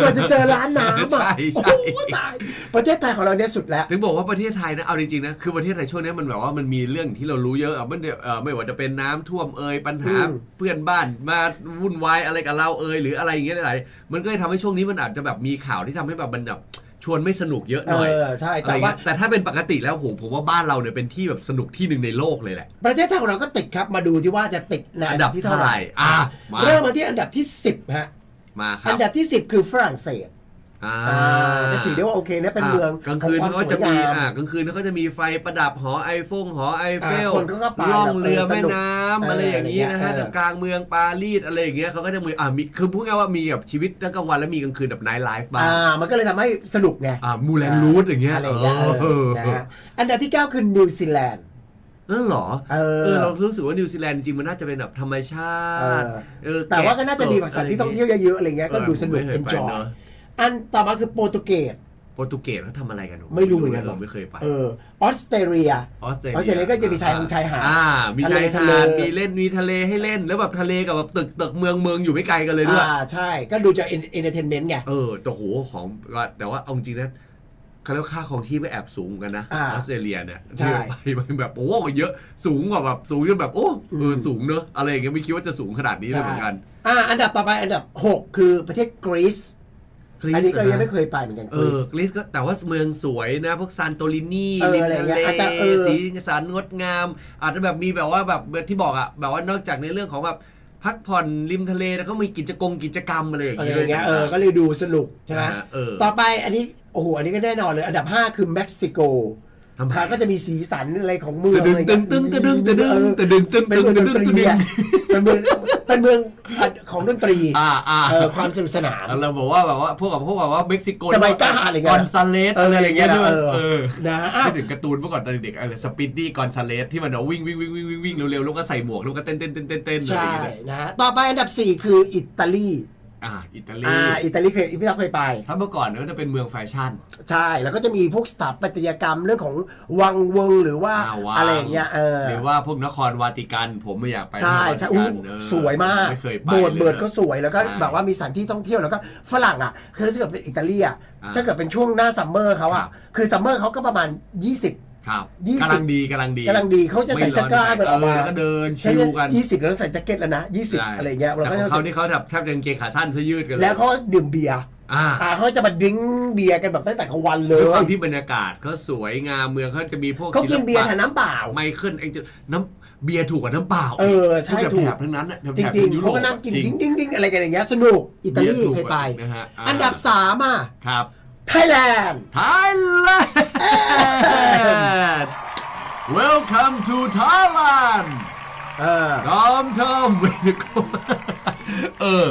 กว่าจะเจอร้านน้ำอะใช่โอ้ใช่โหตายประเทศไทยของเราเนี่ยสุดแล้ว ถึงบอกว่าประเทศไทยนะ เอาจริงๆนะ คือประเทศไทยช่วงนี้มันแบบว่ามันมีเรื่องที่เรารู้เยอะอะมันเอ่อไม่ว่าจะเป็นน้ำท่วมเอ่ยปัญหาอืม เพื่อนบ้านมาวุ่นวายอะไรกับเราเอ่ยหรืออะไรอย่างเงี้ยหลายๆมันก็เลยทำให้ช่วงนี้มันอาจจะแบบมีข่าวที่ทำให้แบบมันแบบ ชวนไม่สนุกเยอะเอหน่อยอใช่อะไรแต่ว่าเงี้ยแต่ถ้าเป็นปกติแล้วผมผมว่าบ้านเราเนี่ยเป็นที่แบบสนุกที่หนึ่งในโลกเลยแหละ ประเทศไทยของเราก็ติดครับมาดูที่ว่าจะติดในอัอันนดัดับบที่เท่าไหร่เท่าไหร่อะมา เริ่มมาที่อันดับที่ 10ฮะมาครัอับนดับที่ 10 คือฝรั่งเศสอ่าอ่า ก็ถือได้ว่าโอเคนะเป็นเมืองกลางคืนของควเขาจะสวยมีงามอ่ากลางคืนเขาก็จะมีไฟประดับหอไอฟงหอไอเฟลอ่าคนเขาก็ไปล่องเรือแบบเออสแม่นุกน้ำเออออะไรอย่างนี้นะฮะอะไรอย่างเงี้ยแต่กลางเมืองปารีสอะไรอย่างเงี้ยเขาก็จะมีอ่ามีคือพูดง่ายๆว่ามีแบบชีวิตทั้งกลางวันและมีกลางคืนแบบไนท์ไลฟ์บ้างอ่ามันก็เลยทำให้สนุกไงอ่ามูแลนรูทอย่างเงี้ยอะไรอย่างเงี้ยเอเอออนะฮะอันดับที่ 9 คือนิวซีแลนด์นั่นเหรอเออเออ เรารู้สึกว่านิวซีแลนด์จริงๆมันน่าจะเป็นแบบธรรมชาเอติอเออแต่ว่าก็น่าจะมีแบบสถานที่ท่องเที่ยวเยอะๆอะไรเงี้ยก็ดูสนุกเออผมไม่เคย ไป enjoy เนอะอันต่อมาคือโปรตุเกส โปรตุเกสเขาทำอะไรกันวะไม่รู้เหมือนกันเราไม่เคยไปเออออสเตรเลีย ออสเตรเลียออสเตรเลียก็จะมีชายหงชายหาดอ่า มีทะเลชายทะหาเล ดมีเล่นมีทะเลให้เล่นแล้วแบบทะเลกับแบบตึกตึกเมืองเมืองอยู่ไม่ไกลกันเลยด้วย อ่าใช่ ก็ดูจากเอนเตอร์เทนเมนต์ไง เออแต่โหของแต่ว่าเอาจริงนะเขาเรียกว่าค่าของชีพก็แอบสูงกันนะอ่าออสเตรเลียเนี่ยใช่ที่ไปแบบโอ้เยอะสูงกว่าแบบสูงจนแบบโอ้เออสูงเนอะอะไรอย่างเงี้ยไม่คิดว่าจะสูงขนาดนี้เลยเหมือนกัน อ่าอันดับต่อไปอันดับ 6 คือประเทศกรีซ กรีซอันนี้ก็ยังะไม่เคยไปเหมือนกันเอกรีอซ กรีซก็แต่ว่าเมืองสวยนะพวกซานโตลินีเออริมอะไรทะเงี้เลยอาจจะเออสีสันงดงาม อาจจะแบบมีแบบว่าแบบที่บอกอะแบบว่านอกจากในเรื่องของแบบพักผ่อนริมทะเลแล้วก็มีกิจกรรมกิจกรรมอะไรอย่างอะไรเงี้ยอย่างเงี้ยเออก็เลยดูสนุกใช่ไหมอ่าเออต่อไปอันนี้โอ้โหอันนี้ก็แน่นอนเลย อันดับ 5 คือเม็กซิโกทำไมค่ะก็จะมีสีสันอะไรของเมืองตึอะงไรตึเงี้งยตึงตึงตึงตึงเออตึงตึงเป็นตึงเมืองตึดงนตตึรีงอะ เป็นเมืองเป็นเมืองของดนตรีอ่าอ่าเออความสนุกสนาน เราบอกว่าแบบว่าพวกแบบพวกแบบว่าเม็กซิโกจาไมกาอะไรเงี้ยกอนซาเลสเอออะไรอย่างเงี้ยอะไรที่มันเงี้ยเออนะอะคิดถึงการ์ตูนเมื่อก่อนตอนเด็กๆอะไรสปิดดี้กอนซาเลสที่มันเอาวิ่งวิ่งวิ่งวิ่งวิ่งวิ่งเร็วๆแล้วก็ใส่หมวกแล้วก็เต้นเต้นเต้นเต้นเต้นอะไรใช่อย่างเงี้ยนะฮะต่อไปอันดับ 4 คืออิตาลี อ่าอิตาลีอ่าอิตาลีเคยพี่ตั๊กเคยไป ถ้าเมื่อก่อนเนี่ยก็จะเป็นเมืองแฟชั่น ใช่แล้วก็จะมีพวกสถาปัตยกรรมเรื่องของวังเวงหรือว่าอ่าวัง อะไรอย่างเงี้ยเออหรือว่าพวกนครวาติกัน ผมไม่อยากไปใช่นครวาใช่ติอู้กันเออสวยมากไม่เคยไปโบสถ์ลย เบิร์ดก็สวยแล้วก็ใช่แบบว่ามีสถานที่ท่องเที่ยวแล้วก็ฝรั่งอะคือถ้าเกิดเป็นอิตาลีอะอ่าถ้าเกิดเป็นช่วงหน้าซัมเมอร์เขาครัอะบคือซัมเมอร์เขาก็ประมาณ 20 ครับยี่สิบ กำลังดีกำลังดีกำลังดีเขาจะใส่ไม่สร้อนกร้าแบบออกมาเออก็เดินชิลกันยี่สิบแล้วใส่แจ็คเก็ตแล้วนะยี่สิบใช่อะไรเงี้ยแต่ก็ของจะเขานี่เขาแบบแทบจะกางเกงขาสั้นเสื้อยืดกันเลยแล้วเขาดื่มเบียร์อ่าอ่าเขาจะมาดื่มเบียร์กันแบบตั้งแต่กลางวันเลด้วยควายมที่บรรยากาศเขาสวยงามเมืองเขาจะมีพวกเขากินศิลปะเบียร์แทนน้ำเปล่า ไมเคิลเองจะน้ำเบียร์ถูกกว่าน้ำเปล่าเออใช่ทุกถูกแถบทั้งนั้นน่ะแถบจแถบริงยุๆโรเขาปก็นั่งกินจริดิ้งดิ้งดิ้งอะไรกันอย่างเงี้ยสนุกอิตาลีบีร์ถูกเคยไป นะฮะาอันดับสามอะครับ ไทยแลนด์ Thailand Welcome to Thailand เออทอมทอมเออ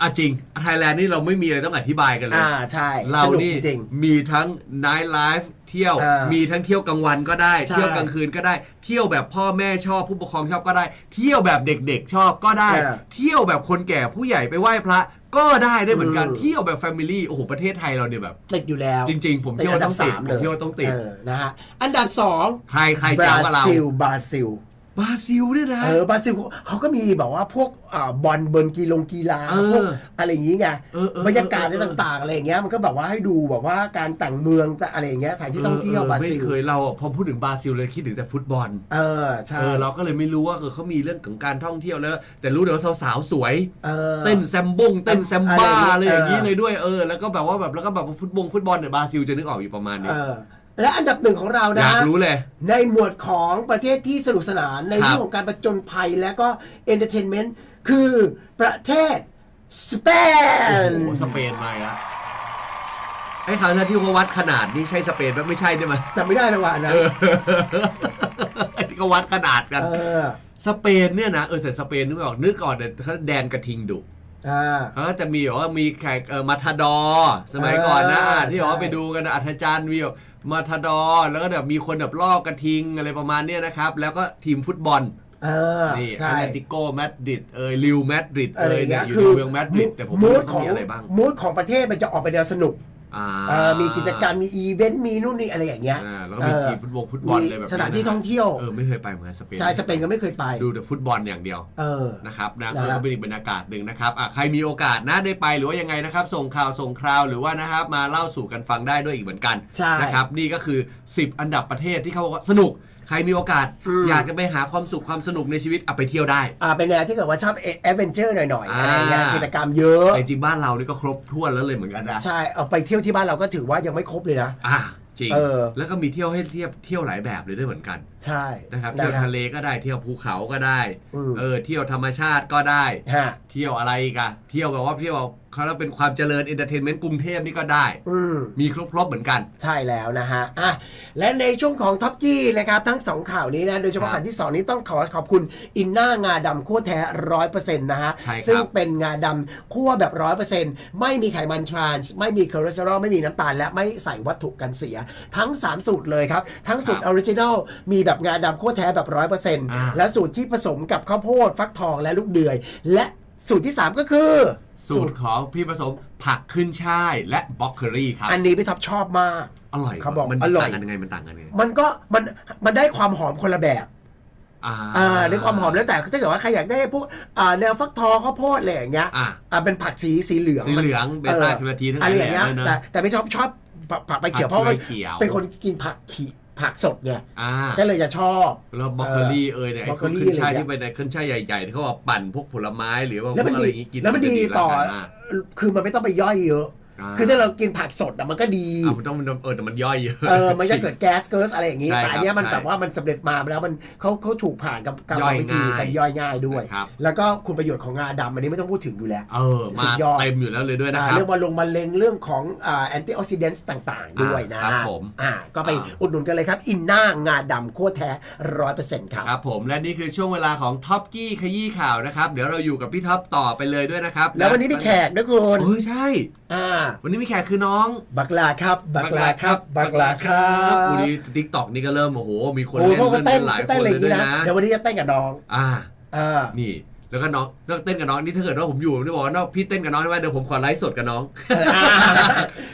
อะจริงไทยแลนด์นี่เราไม่มีอะไรต้องอธิบายกันเลย อ่าใช่เราสนุกนี่จริง มีทั้ง night life เที่ยวเออมีทั้งเที่ยวกลางวันก็ได้ ใช่เที่ยวกลางคืนก็ได้ เที่ยวแบบพ่อแม่ชอบผู้ปกครองชอบก็ได้ เที่ยวแบบเด็กๆชอบก็ได้เออเที่ยวแบบคนแก่ผู้ใหญ่ไปไหว้พระ ก็ได้ได้เหมือนกันเออ เที่ยวแบบแฟมิลี่โอ้โหประเทศไทยเราเนี่ยแบบ ติดอยู่แล้วจริง ๆ ผมเชื่อว่าต้องติดผมเชื่อว่าต้องติดเออนะฮะอันดับสองใครใครบจะราเอากับเรา ซิลบราซิล บราซิลเนี่ยนะ เออบราซิลเขาก็มีแบบว่าพวกอ่าบอลเบิร์นกีฬงกีฬาเออพวกอะไรอย่างงี้ไงเออเออ บรรยากาศเออเออต่างๆอะไรอย่างเงี้ยมันก็แบบว่าให้ดูแบบว่าการแต่งเมืองอะไรอย่างเงี้ยสถานที่ท่องเที่ยวบราซิลไม่เคยเราอะพอพูดถึงบราซิลเลยคิดถึงแต่ฟุตบอล เออใช่เออเราก็เลยไม่รู้ว่าเออเขามีเรื่องของการท่องเที่ยวแล้ว แต่รู้แต่ว่าสาวๆสวย เออ เต้นแซมบงเต้นแซมบ้าอะอะไรไรอย่ย่างงอางี้ นี้เลยด้วยเออแล้วก็แบบว่าแบบแล้วก็แบบว่าฟุตบงฟุตบอลเนี่ยบราซิลจะนึกออกอยู่ประมาณนี้ เออ และอันดับหนึ่งของเราอนะยากรู้เลย ในหมวดของประเทศที่สนุกสนานในครับเรื่องของการประจนภัยและก็เอนเตอร์เทนเมนต์คือประเทศสเปโอ้นโหสเปนมาอีกแล้วไอ้คราวนั้นที่เขาวัดขนาดนี่ใช่สเปนไหมไม่ใช่ใช่ไหมจำไม่ได้แล้วว่าอันนะเออไอ้ที่เขาวัดขนาดกัน เออสเปนเนี่ยนะเออแต่สเปนนึกไม่ออกนึกก่อนเนี่ยเขาแดนกระทิงดุอ่า เขาก็จะมีแบบว่ามีแขกเออมาทาดอร์สมัยก่อนนะอ่าที่บอกว่าใช่ ไปดูกันนะอัธจันทร์มีแบบ มาทาดอร์แล้วก็แบบมีคนแบบลอกกระทิงอะไรประมาณเนี้ยนะครับ แล้วก็ทีมฟุตบอลเออนี่ใช่แอตเลติโกมาดริดเอยลิวมาดริดอะเอไรยอย่างเนี่เงี้ยยอยู่คืในอเมืองมาดริดแต่ผมไม่มูรู้ดว่าของมีอะไรบ้าง มูดของประเทศมันจะออกไปแนวสนุกอ่าเออ มีกิจกรรมมีอีเวนต์มีนู่นนี่อะไรอย่างเงี้ยอ่าแล้วก็มีทีมฟุตบอลฟุตบอลเลยแบบสถานที่ท่องเที่ยวเออไม่เคยไปเหมือนกันสเปนใช่สเปนก็ไม่เคยไปดูแต่ฟุตบอลอย่างเดียวเออนะครับนะนะก็เป็นอีกบรรยากาศหนึ่งนะครับอะใครมีโอกาสนะได้ไปหรือว่ายังไงนะครับ ส่งข่าวส่งคราวหรือว่านะครับมาเล่าสู่กันฟังได้ด้วยอีกเหมือนกันใช่นะครับนี่ก็คือ 10 อันดับประเทศที่เขาบอกว่าสนุก ใครมีโอกาสอืม อยากจะไปหาความสุขความสนุกในชีวิตเอาไปเที่ยวได้ อ่าเป็นแนวที่เกิดว่าชอบแอดเวนเจอร์หน่อยๆอ่าอะไรเงี้ยกิจกรรมเยอะ แต่จริงบ้านเรานี่ก็ครบถ้วนแล้วเลยเหมือนกันนะใช่เอาไปเที่ยวที่บ้านเราก็ถือว่ายังไม่ครบเลยนะ อะจริง เออ แล้วก็มีเที่ยวให้เทียบเที่ยวหลายแบบเลยด้วยเหมือนกันใช่นะครับนะเที่ยวครับทะเลก็ได้เที่ยวภูเขาก็ได้ อืมเออเที่ยวธรรมชาติก็ได้ ฮะ เที่ยวอะไรอีกันเที่ยวแบบว่าเที่ยวเขาแล้วเป็นความเจริญเอนเตอร์เทนเมนต์กรุงเทพนี่ก็ได้ อืม มีครบครบเหมือนกัน ใช่แล้วนะฮะอะและในช่วงของท็อปกี้นะครับ ทั้งสองข่าวนี้นะ โดยเฉพาะครับข่าวที่ 2 นี้ต้องขอขอบคุณอินน่างาดำคั่วแท้ร้อยเปอร์เซ็นต์นะฮะ ใช่ครับซึ่งเป็นงาดำคั่วแบบร้อยเปอร์เซ็นต์ไม่มีไขมันทรานส์ไม่มีคอเลสเตอรอลไม่มีน้ำตาล และไม่ใส่วัตถุกันเสีย ทั้ง 3 สูตรเลยครับ ทั้งสูตรออริจินัลมีแบบงาดำคั่วแท้แบบร้อยเปอร์เซ็นต์อ่า และสูตรที่ผสมกับข้าวโพดฟักทองและลูกเดือย และสูตรที่3ก็คือ สูตรของพี่ผสมผักขึ้นช่ายและบล็อกเคอรี่ครับอันนี้พี่ท็อปชอบมาก อร่อยเขาบอกมันอร่อย ต่างกันยังไงมันต่างกันยังไงมันก็มันมันได้ความหอมคนละแบบอ่าอ่าในความหอมแล้วแต่ถ้าเกิดว่าใครอยากได้พวกอ่าแนวฟักทองข้าวโพดอะไรอย่างเงี้ยอะอ่าเป็นผักสีสีเหลืองสีเหลืองเบต้าแคโรทีนทั้งหอะลาไรยอย่างเงี้ยเลยนะแต่แต่ไม่ชอบชอบผักผักใบเขียวผักเพราะว่าใบเขียวเป็นคนกินผักขี ผักสดไงอ่าก็เลยจะชอบแล้วบล็อกเคอรี่เอยเนี่ยไอ้บล็อกพเกวอกรี่ขึ้นช่ายอะไรที่เป็นในขึ้นช่ายใหญ่ๆที่เขาบอกปั่นพวกผลไม้หรือว่าพแล้ววมันกอะไรดีอย่างงี้กินแล้วมันดีต่อร่างกายมากคือมันไม่ต้องไปย่อยเยอะา คือถ้าเรากินผักสดอะมันก็ดีอะมันต้องมันเออแต่มันย่อยเยอะ เออมันจะเกิดแก๊สเกิร์สอะไรอย่างงี้ใช่แต่อันเนี้ยมันครับแบบว่ามันสำเร็จมาแล้วมันเขาเขาถูกผ่านกับกรรย่อยมวิธีง่ายการย่อยง่ายด้วย นะครับ แล้วก็คุณประโยชน์ของงาดำอันนี้ไม่ต้องพูดถึงอยู่แล้ว เออสุมาดยอด เต็มอยู่แล้วเลยด้วยนะอ่าครับ เรื่องมาลงมะเร็งเรื่องของอ่าแอนตี้ออกซิเดนต์ต่างๆ ด้วยนะครับผมอ่าก็ไปอ่า อุดหนุนกันเลยครับ อินน่างาดำโคตรแท้ร้อยเปอร์เซ็นต์ครับ ครับผมและนี่คือช่วงเวลาของท็อปกี้ขยี้ข่าวนะครับ เดี๋ยวเราอยู่กับพี่ท็อปต่อไปเลยด้วยนะครับแล้ววันนี้มีแขกด้วยคุณเออใช่ อ่าวันนี้มีแขกคือน้องบักลาครับ บักลาครับ บักลาครับอุดีทิกตอกนี่ก็เริ่มโอ้โห มีคนโอ้เล่นพวกก็เล่นเต้นหลายคเต้นนอะไรเลอยย่างด้วนี้ยนะนะเดี๋ยววันนี้จะเต้นกับน้อง อ่าอ่านี่แล้วก็น้องแล้วก็เต้นกับน้องนี่ถ้าเกิดว่าผมอยู่ผมจะบอกว่าน้องพี่เต้นกับน้องได้ไหมเดี๋ยวผมขอไลฟ์สดกับน้อง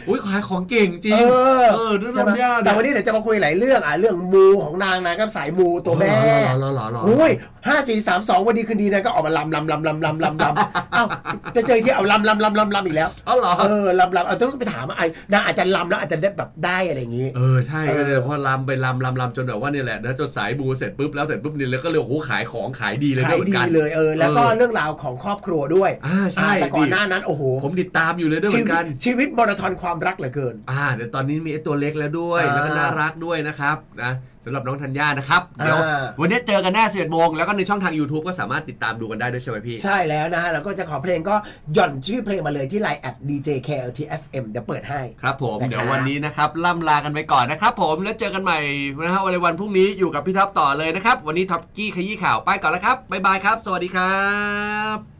อุ้ย ขายของเก่งจริง เออ เออเรื่องใช่ไหมทำยากแต่วันนี้เดี๋ยวจะมาคุยหลายเรื่องอะเรื่องมูของนางนางก็สายมูตัวแม่หรอหรอหรอหรอโอ้ยห้าสี่สามสองวันดีคืนดีนะก็ออกมาลำลำลำลำลำลำลำเอ้าไปเจอที่เอาลำลำลำลำลำอีกแล้วอ๋อเหรอ เออลำลำเอาต้องไปถามว่าไอ้นางอาจจะลำแล้วอาจจะได้แบบได้อะไรอย่างงี้ เออใช่เออก็เลยพอลำไปลำลำลำจนแบบว่าเนี่ยแหละนะจนสายบูเสร็จปุ๊บแล้วเสร็จปุ๊บนี่แล้วก็เลยโอ้โหขายของขายดีเลยขาด้วยยเหมือดีนกัน เลยเออแล้วก็เออ เรื่องราวของครอบครัวด้วยอ่าใช่อ่าแต่ก่อนดิหน้านั้นโอ้โหผมติดตามอยู่เลยด้วยเหชีมือนวิกัตนชีวิตมาราธอนความรักเหลือเกิน อ่าเดี๋ยวตอนนี้มีไอ้ตัวเล็กแล้วด้วย อ่าแล้วก็น่ารักด้วยนะครับนะสำหรับน้องธัญญานะครับ เดี๋ยว อ่า วันนี้เจอกันแน่11โมงแล้วก็ในช่องทาง YouTube ก็สามารถติดตามดูกันได้ด้วยใช่ไหมพี่ ใช่แล้วนะฮะแล้วก็จะขอเพลงก็หย่อนชื่อเพลงมาเลยที่ Line at DJ KLTFM เดี๋ยวเปิดให้ ครับผม นะครับ เดี๋ยววันนี้นะครับ ล่ำลากันไปก่อนนะครับผมแล้วเจอกันใหม่นะฮะวันในวันพรุ่งนี้อยู่กับพี่ท็อปต่อเลยนะครับ วันนี้ท็อปกี้ขยี้ข่าวไปก่อนแล้วครับบ๊ายบายครับ สวัสดีครับ